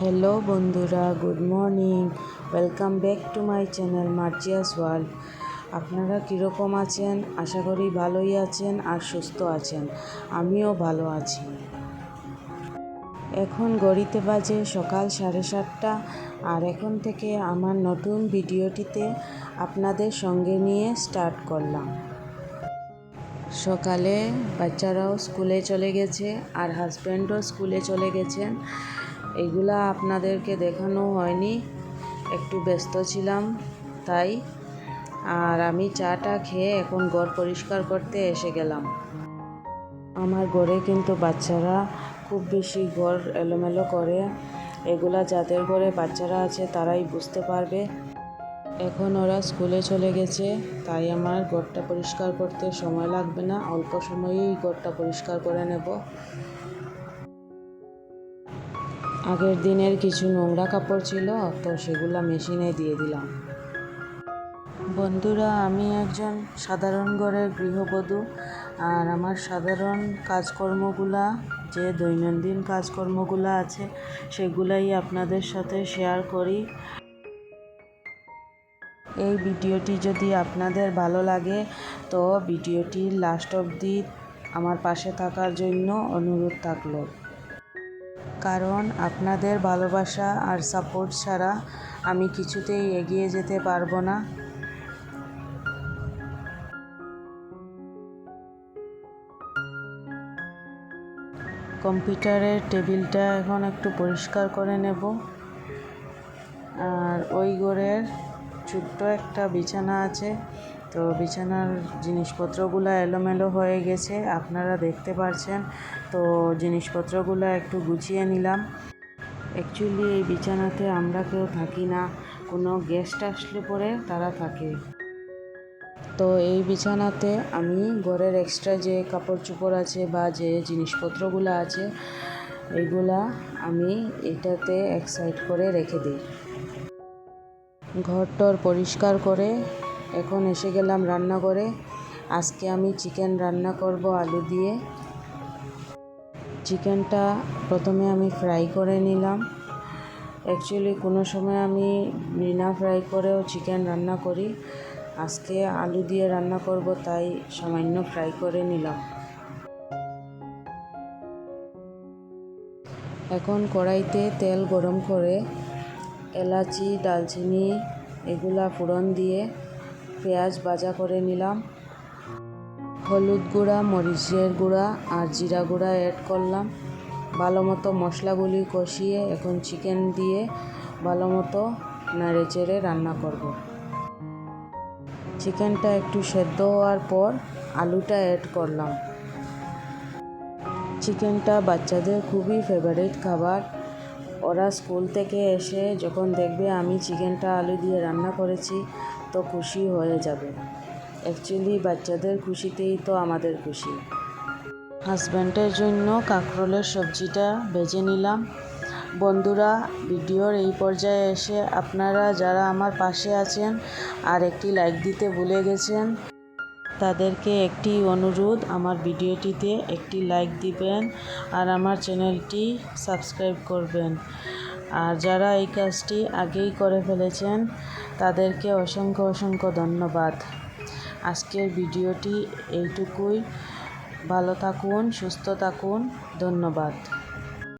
Hello বন্ধুরা, good morning. Welcome back to my channel Marzia's world. আপনারা কীরকম আছেন? আশা করি ভালোই আছেন আর সুস্থ আছেন। আমিও ভালো আছি। এখন গড়িতে বাজে সকাল সাড়ে সাতটা আর এখন থেকে আমার নতুন ভিডিওটিতে আপনাদের সঙ্গে নিয়ে স্টার্ট করলাম। সকালে বাচ্চারাও স্কুলে চলে গেছে আর হাজব্যান্ডও স্কুলে চলে গেছেন। এগুলা আপনাদেরকে দেখানো হয়নি। একটু ব্যস্ত ছিলাম, তাই। আর আমি চাটা খেয়ে এখন ঘর পরিষ্কার করতে এসে গেলাম। আমার ঘরে কিন্তু বাচ্চারা খুব বেশি ঘর এলোমেলো করে। এগুলা যাদের ঘরে বাচ্চারা আছে, তারাই বুঝতে পারবে। এখন ওরা স্কুলে চলে গেছে, তাই আমার ঘরটা পরিষ্কার করতে সময় লাগবে না। অল্প সময়েই ঘরটা পরিষ্কার করে নেব। আগের দিনের কিছু নোংরা কাপড় ছিল, তো সেগুলো মেশিনে দিয়ে দিলাম। বন্ধুরা, আমি একজন সাধারণ ঘরের গৃহবধূ, আর আমার সাধারণ কাজকর্মগুলা, যে দৈনন্দিন কাজকর্মগুলো আছে, সেগুলাই আপনাদের সাথে শেয়ার করি। এই ভিডিওটি যদি আপনাদের ভালো লাগে, তো ভিডিওটির লাস্ট অবধি আমার পাশে থাকার জন্য অনুরোধ থাকল। কারণ আপনাদের ভালোবাসা আর সাপোর্ট ছাড়া আমি কিছুতেই এগিয়ে যেতে পারব না। কম্পিউটারের টেবিলটা এখন একটু পরিষ্কার করে নেব। আর ওই ঘরের ছোট্ট একটা বিছানা আছে। তো বিছানার জিনিসপত্রগুলো এলোমেলো হয়ে গেছে, আপনারা দেখতে পারছেন। তো জিনিসপত্রগুলো একটু গুছিয়ে নিলাম। অ্যাকচুয়ালি এই বিছানাতে আমরা কেউ থাকি না। কোনো গেস্ট আসলে পরে তারা থাকে। তো এই বিছানাতে আমি ঘরের এক্সট্রা যে কাপড় চোপড় আছে বা যে জিনিসপত্রগুলো আছে এইগুলা আমি এটাতে এক সাইড করে রেখে দিই। ঘরটর পরিষ্কার করে এখন এসে গেলাম রান্নাঘরে আজকে আমি চিকেন রান্না করব আলু দিয়ে। চিকেনটা প্রথমে আমি ফ্রাই করে নিলাম। অ্যাকচুয়ালি কোনো সময় আমি বিনা ফ্রাই করেও চিকেন রান্না করি। আজকে আলু দিয়ে রান্না করব, তাই সামান্য ফ্রাই করে নিলাম। এখন কড়াইতে তেল গরম করে এলাচি, দালচিনি, এগুলা ফোড়ন দিয়ে পেঁয়াজ ভাজা করে নিলাম। হলুদ গুঁড়া, মরিচের গুঁড়া আর জিরা গুঁড়া অ্যাড করলাম। ভালো মতো মশলাগুলি কষিয়ে এখন চিকেন দিয়ে ভালো মতো নাড়ে চেড়ে রান্না করব। চিকেনটা একটু সেদ্ধ হওয়ার পর আলুটা অ্যাড করলাম। চিকেনটা বাচ্চাদের খুবই ফেভারিট খাবার। ওরা স্কুল থেকে এসে যখন দেখবে আমি চিকেনটা আলু দিয়ে রান্না করেছি, তো খুশি হয়ে যাবে। অ্যাকচুয়ালি বাচ্চাদের খুশিতেই তো আমাদের খুশি। হাজব্যান্ডের জন্য কাঁকরোলের সবজিটা ভেজে নিলাম। বন্ধুরা, ভিডিওর এই পর্যায়ে এসে আপনারা যারা আমার পাশে আছেন আর একটি লাইক দিতে ভুলে গেছেন। তাদেরকে একটি অনুরোধ, আমার ভিডিওটিতে একটি লাইক দিবেন আর আমার চ্যানেলটি সাবস্ক্রাইব করবেন। আর যারা এই কাজটি আগেই করে ফেলেছেন, তাদেরকে অসংখ্য অসংখ্য ধন্যবাদ। আজকের ভিডিওটি এইটুকুই। ভালো থাকুন, সুস্থ থাকুন। ধন্যবাদ।